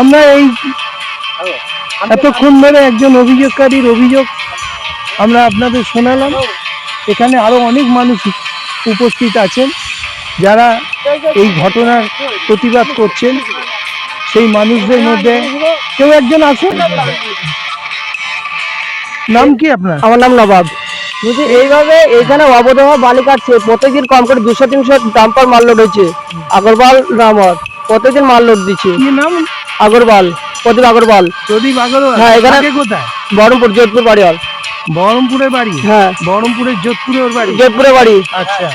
আমরা এই এতক্ষণ ধরে একজন অভিযোগকারীর অভিযোগ আমরা আপনাদের শোনালাম। এখানে আরও অনেক মানুষ উপস্থিত আছেন, যারা এই ঘটনার প্রতিবাদ করছেন। সেই মানুষদের মধ্যে কেউ একজন আসুন নাম কি আপনার? আমার নাম নবাব। বলছি এইভাবে এইখানে বালি কাটছে প্রত্যেকদিন কম করে দুশো তিনশো ডাম্পার মাল লোড আগরবাল নামর প্রত্যেকদিন মাল লোড দিচ্ছে। কি নাম? আগরবাল প্রদীপ আগরবাল প্রদীপ আগরওয়াল? হ্যাঁ, এখানে- কোথায়? বহরমপুর যোধপুর বাড়ি হল বহরমপুরের বাড়ি? হ্যাঁ। বহরমপুরের যোধপুরে ওর বাড়ি? যোধপুরের বাড়ি। আচ্ছা।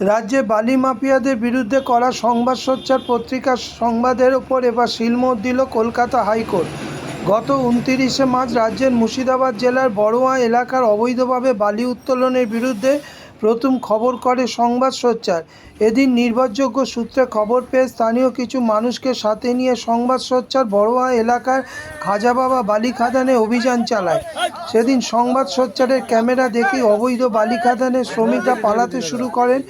রাজ্যে বালি মাফিয়াদের বিরুদ্ধে করা সংবাদ সোচ্চার পত্রিকার সংবাদের ওপর এবার শিলমোহর দিল কলকাতা হাইকোর্ট। গত উনত্রিশে মার্চ রাজ্যের মুর্শিদাবাদ জেলার বড়োয়া এলাকার অবৈধভাবে বালি উত্তোলনের বিরুদ্ধে প্রথম খবর করে সংবাদ সোচ্চার। এদিন নির্ভরযোগ্য সূত্রে খবর পেয়ে স্থানীয় কিছু মানুষকে সাথে নিয়ে সংবাদ সোচ্চার বড়োয়া এলাকার খাজাবাবা বালি খাদানে অভিযান চালায়। সেদিন সংবাদ সোচ্চারের ক্যামেরা দেখে অবৈধ বালি খাদানের শ্রমিকরা পালাতে শুরু করেন,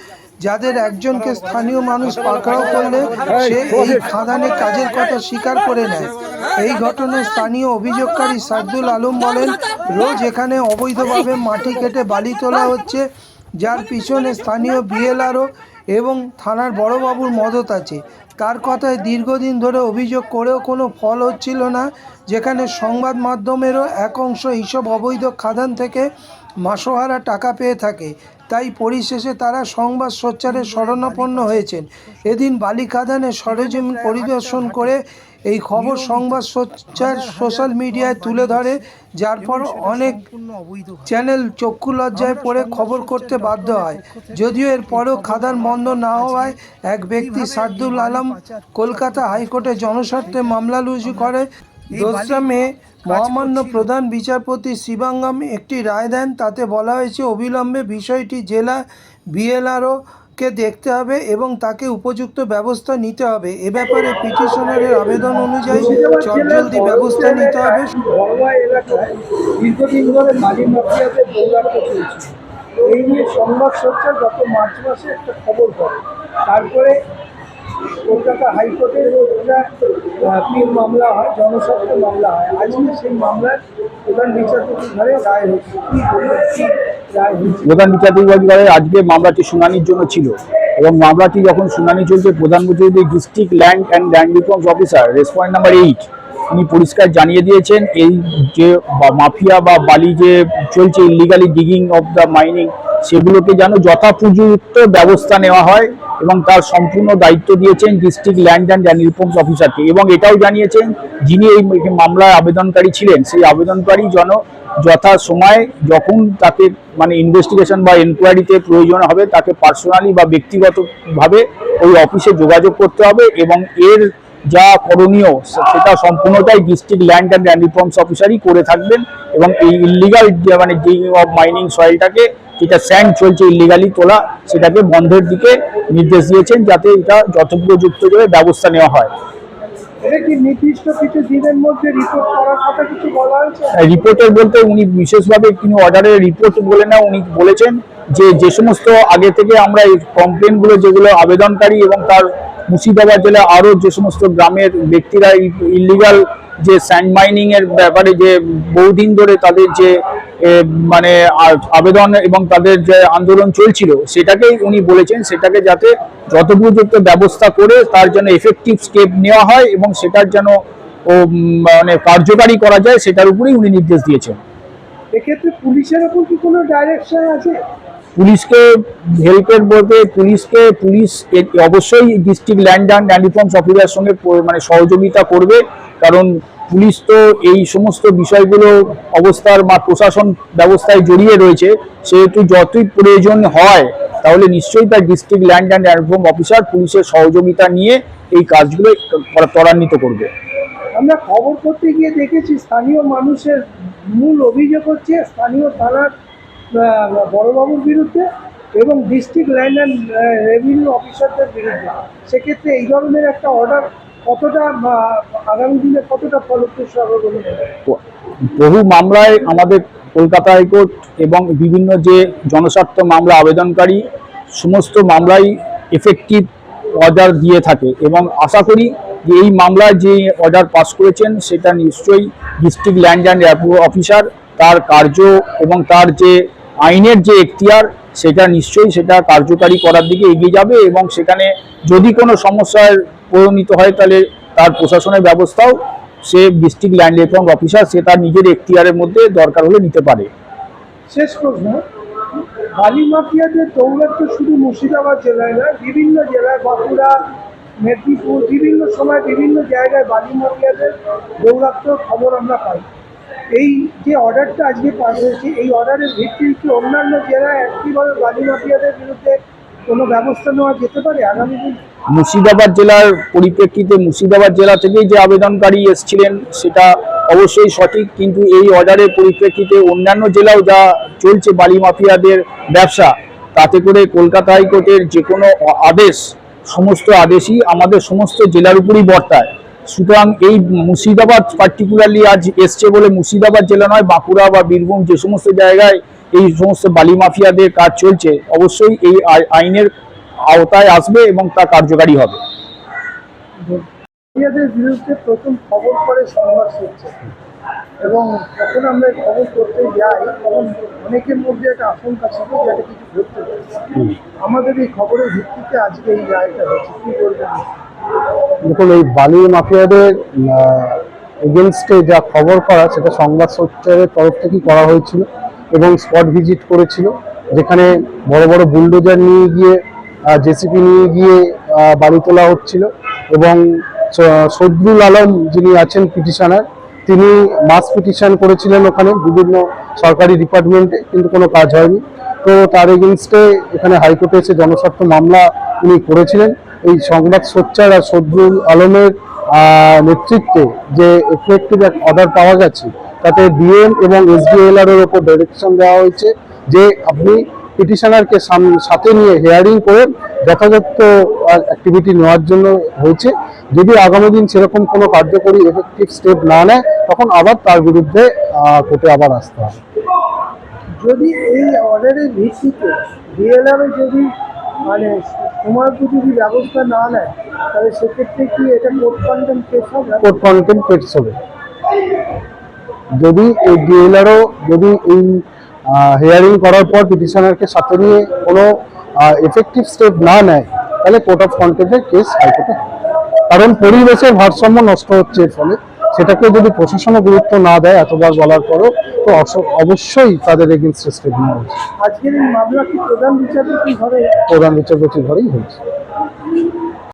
যাদের একজনকে স্থানীয় মানুষ পাকড়াও করলে সে এই খাদানে কাজের কথা স্বীকার করে নেয়। এই ঘটনায় স্থানীয় অভিযোগকারী সাদ্দুল আলম বলেন, রোজ এখানে অবৈধভাবে মাটি কেটে বালি তোলা হচ্ছে। যার পিছনে স্থানীয় বিএলআরও এবং থানার বড়বাবুর মদত আছে। তার কথায় দীর্ঘদিন ধরে অভিযোগ করেও কোনো ফল হচ্ছিল না, যেখানে সংবাদ মাধ্যমেরও এক অংশ এইসব অবৈধ খাদান থেকে মাসোহারা টাকা পেয়ে থাকে। তাই পরিশেষে তারা সংবাদ সোচ্চারে শরণাপন্ন হয়েছেন। এদিন বালি খাদানে সরেজমিন পরিদর্শন করে এই খবর সংবাদ সোচ্চার সোশ্যাল মিডিয়ায় তুলে ধরে, যার পর অনেক চ্যানেল চক্ষু লজ্জায় পড়ে খবর করতে বাধ্য হয়। যদিও এর পরেও খাদান বন্ধ না হওয়ায় এক ব্যক্তি সাদ্দুল আলম কলকাতা হাইকোর্টে জনস্বার্থে মামলা রুজু করে। দোসরা মে মহামান্য প্রধান বিচারপতি শিবাঙ্গম একটি রায় দেন তাতে বলা হয়েছে অবিলম্বে বিষয়টি জেলা বিএলআরও কে দেখতে হবে এবং তাকে উপযুক্ত ব্যবস্থা নিতে হবে। এ ব্যাপারে পিটিশনারের আবেদন অনুযায়ী চটজলদি ব্যবস্থা নিতে হবে। এলাকায় দীর্ঘদিন ধরে বালি মাফিয়াদের দৌরাত্ম চলছে। এই নিয়ে সংবাদ সোচ্চার গত মার্চ মাসে একটা খবর করে তারপরে কলকাতা হাইকোর্টে একটা পিল মামলা হয় জনস্বার্থ মামলা হয়। আজকে সেই মামলার প্রধান বিচারপতি ঘরে রায় হয়েছে। প্রধান বিচারপতি অধিকারে আজকে মামলাটি শুনানির জন্য ছিল এবং মামলাটি যখন শুনানি চলছে, প্রধান বিচারপতি district land and land reforms officer respondent number eight উনি পরিষ্কার জানিয়ে দিয়েছেন, এই যে মাফিয়া বা বালি যে চলছে illegally digging of the mining সেগুলোকে যেন যথাপযুক্ত ব্যবস্থা নেওয়া হয় এবং তার সম্পূর্ণ দায়িত্ব দিয়েছেন ডিস্ট্রিক্ট ল্যান্ড অ্যান্ড রিফর্মস অফিসারকে এবং এটাও জানিয়েছেন যিনি এই মামলার আবেদনকারী ছিলেন, সেই আবেদনকারী যেন যথা সময় যখন তাকে মানে ইনভেস্টিগেশন বা এনকোয়ারিতে প্রয়োজন হবে, তাকে পার্সোনালি বা ব্যক্তিগতভাবে ওই অফিসে যোগাযোগ করতে হবে এবং এর যা করণীয় সেটা সম্পূর্ণটাই district land and land reforms অফিসারই করে থাকবেন এবং এই ইলিগাল মানে ডিগিং অফ মাইনিং সয়েলটাকে যেটা স্যান্ড চলছে ইলিগালি তোলা সেটাকে বন্ধের দিকে নির্দেশ দিয়েছেন যাতে এটা যথোপযুক্ত ব্যবস্থা নেওয়া হয়। রিপোর্টের বলতে উনি বিশেষভাবে তিনি অর্ডারের রিপোর্ট বলে না উনি বলেছেন যে যে সমস্ত আগে থেকে আমরা এই কমপ্লেনগুলো যেগুলো আবেদনকারী এবং তার মুর্শিদাবাদ জেলায় আরও যে সমস্ত গ্রামের ব্যক্তিরা ইলিগাল যে স্যান্ড মাইনিং এর ব্যাপারে যে বহুদিন ধরে তাদের যে মানে আবেদন এবং তাদের যে আন্দোলন চলছিল, সেটাকেই উনি বলেছেন, সেটাকে যাতে যথোপযুক্ত ব্যবস্থা করে তার জন্য এফেক্টিভ স্টেপ নেওয়া হয় এবং সেটার যেন, ও মানে কার্যকারী করা যায়, সেটার উপরেই উনি নির্দেশ দিয়েছেন। এক্ষেত্রে পুলিশের ওপর কি কোনো ডাইরেকশন আছে? পুলিশকে হেল্পের বলতে পুলিশকে, পুলিশ অবশ্যই district land and land officer সঙ্গে মানে সহযোগিতা করবে। কারণ পুলিশ তো এই সমস্ত বিষয়গুলো অবস্থার বা প্রশাসন ব্যবস্থায় জড়িয়ে রয়েছে। সেহেতু যতই প্রয়োজন হয়, তাহলে নিশ্চয়ই তার district land and reform officer পুলিশের সহযোগিতা নিয়ে এই কাজগুলো ত্বরান্বিত করবে। আমরা খবর করতে গিয়ে দেখেছি, স্থানীয় মানুষের মূল অভিযোগ হচ্ছে, স্থানীয় থানার বড়বাবুর বিরুদ্ধে এবং ডিস্ট্রিক্ট ল্যান্ড অ্যান্ড রেভিনিউ অফিসারদের বিরুদ্ধে। সেক্ষেত্রে এই ধরনের একটা অর্ডার কতটা আগামী দিনে কতটা ফলপ্রসূ হবে বলে বহু মামলায় আমাদের কলকাতা হাইকোর্ট এবং বিভিন্ন যে জনস্বার্থ মামলা, আবেদনকারী, সমস্ত মামলাই এফেক্টিভ অর্ডার দিয়ে থাকে এবং আশা করি যে এই মামলায় যে অর্ডার পাস করেছেন, সেটা নিশ্চয়ই ডিস্ট্রিক্ট ল্যান্ড অ্যান্ড অফিসার তার কার্য এবং তার যে আইনের যে এখতিয়ার, সেটা নিশ্চয়ই সেটা কার্যকারী করার দিকে এগিয়ে যাবে এবং সেখানে যদি কোনো সমস্যার পরিণত হয়, তাহলে তার প্রশাসনের ব্যবস্থাও সে ডিস্ট্রিক্ট ল্যান্ড রেফর্ম অফিসার, সে তার নিজের এখতিয়ারের মধ্যে দরকার হলে নিতে পারে। শেষ প্রশ্ন, বালি মাফিয়াদের দৌলত্য শুধু মুর্শিদাবাদ জেলায় নয়, বিভিন্ন জেলায় বাঁকুড়া, মেদিনীপুর, বিভিন্ন সময় বিভিন্ন জায়গায় বালি মাফিয়াদের দৌরাত্ম খবর আমরা পাই। এই যে অর্ডারটা আজকে পাস হয়েছে, এই অর্ডারের ভিত্তিতে কি অন্যান্য জেলায় একইভাবে বালি মাফিয়াদের বিরুদ্ধে কোনো ব্যবস্থা নেওয়া যেতে পারে আগামী দিন? মুর্শিদাবাদ জেলার পরিপ্রেক্ষিতে মুর্শিদাবাদ জেলা থেকেই যে আবেদনকারী এসেছিলেন, সেটা অবশ্যই সঠিক, কিন্তু এই অর্ডারের পরিপ্রেক্ষিতে অন্যান্য জেলাও যা চলছে বালি মাফিয়াদের ব্যবসা, তাতে করে কলকাতা হাইকোর্টের যে কোনো আদেশ, সমস্ত আদেশই আমাদের সমস্ত জেলার উপরই বর্তায়। সুতরাং এই মুর্শিদাবাদ পার্টিকুলারলি আজ এসছে বলে মুর্শিদাবাদ জেলা নয় বাঁকুড়া বা বীরভূম যে সমস্ত জায়গায় এই সমস্ত বালি মাফিয়াদের কাজ চলছে অবশ্যই এই আইনের আওতায় আসবে এবং তা কার্যকারী হবে। বিরুদ্ধে প্রথম খবর সংবাদ হচ্ছে। এবং যখন আমরা খবর করতে যাই তখন অনেকের মধ্যে একটা আশঙ্কা ছিল যে একটা কিছু ঘটতে আমাদের এই খবরের ভিত্তিতে আজকে এই রায়টা হয়েছে। কি বলবেন? দেখুন, এই বালি মাফিয়াদের এগেনস্টে যা খবর করা, সেটা সংবাদ সঞ্চারের তরফ থেকেই করা হয়েছিল এবং স্পট ভিজিট করেছিল, যেখানে বড় বড় বুলডোজার নিয়ে গিয়ে জেসিপি নিয়ে গিয়ে বাড়ি তোলা হচ্ছিল এবং সদরুল আলম যিনি আছেন পিটিশনার তিনি মাস পিটিশন করেছিলেন ওখানে, বিভিন্ন সরকারি ডিপার্টমেন্টে কিন্তু কোনো কাজ হয়নি। তো তার এগেনস্টে এখানে হাইকোর্টে এসে জনস্বার্থ মামলা উনি করেছিলেন। এই সংবাদ সোচ্চার আর সদরুল আলমের নেতৃত্বে যে এফেক্টিভ এক অর্ডার পাওয়া গেছে, তাতে ডিএম এবং এসডিএলআর এর ওপর ডাইরেকশন দেওয়া হয়েছে যে আপনি পিটিশনারকে সাথে নিয়ে হেয়ারিং করে যথাযথ অ্যাক্টিভিটি নেওয়ার জন্য হয়েছে। যদি আগামী দিন সেরকম কোনো কার্যকরী এফেক্টিভ স্টেপ না নেয়, তখন আবার তার বিরুদ্ধে কোর্টে আবার আসতে হবে। যদি এই অর্ডারের ভিত্তিতে ডিএলআরও যদি মানে যদি ব্যবস্থা না নেয়, তাহলে সেক্ষেত্রে কি এটা কোর্ট কেস হবে? কোর্ট কেস হবে। যদি এই ডিএলআরও যদি এই হিয়ারিং করার পর পিটিশনারকে সাথে নিয়ে কোনো এফেক্টিভ স্টেপ না নেয়, তাহলে কোর্ট অফ কন্টেন্টের কেস হাইকোর্টে কারণ পরিবেশের ভারসাম্য নষ্ট হচ্ছে এর ফলে। সেটাকে যদি প্রশাসনও গুরুত্ব না দেয় এতবার বলার পরও তো অবশ্যই তাদের এগেনস্টে স্টেপ নেওয়া উচিত প্রধান বিচারপতি ঘরে? প্রধান বিচারপতির ঘরেই হয়েছে।